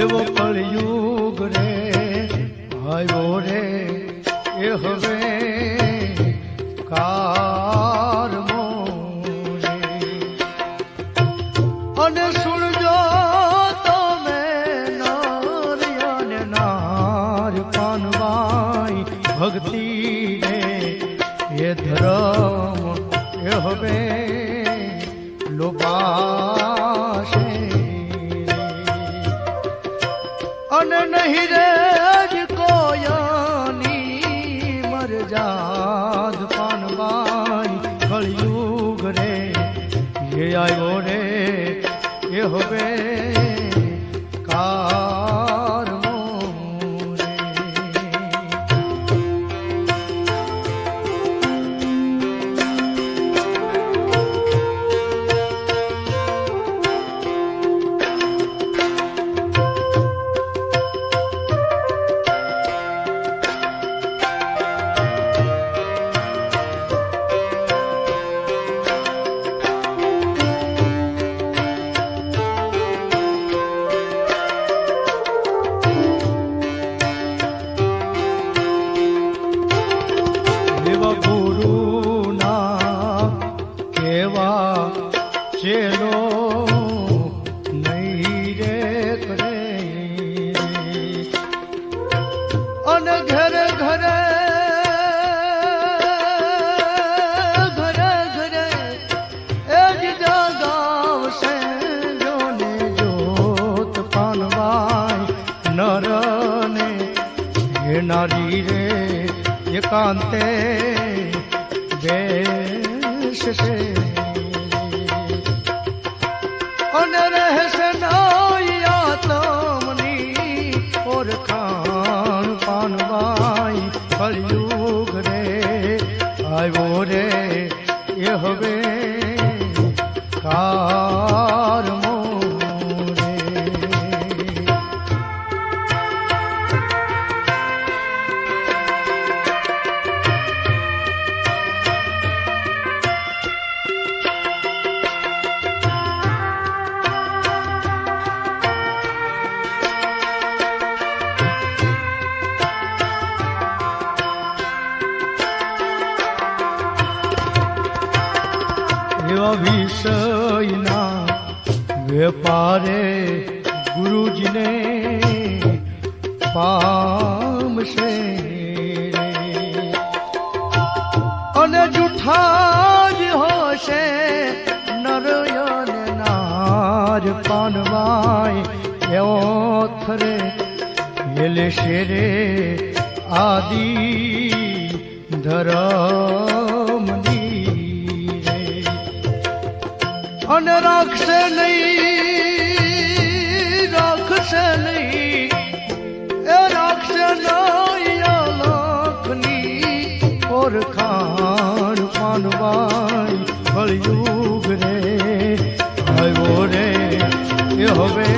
એવો કળયુગ રે આવ્યો રે, એ હવે કારમો અને સુણજો તમે નારિયાને નાર પાનવાઈ ભક્તિ રે એ ધર્મ એ હવે લોભાશે અને નહીં રે જ કોયાની મરજાદ પાનવાઈ કળિયુગ રે. એ આવ્યો રે એ હવે પાનવાય ઘેનારી રે, એકાંતે બેસશે. અને રહેશે નાયા તમની ઓરખાણ પાનવાઈ કળયુગ રે. આવ્યો રે એ હવે કારમો વિષયના વેપારે ગુરુજીને પામશે અને જૂઠા જ હશે નરયન નાર પાનવાય એવો થરે. એલે શેરે આદિ ધરમની અને રાખશે નહીં રાખશે નહીં. એ રાખશે નહીં લાખની ઓરખાણ પાનવાઈ કળયુગ રે. આવ્યો રે, એ હવે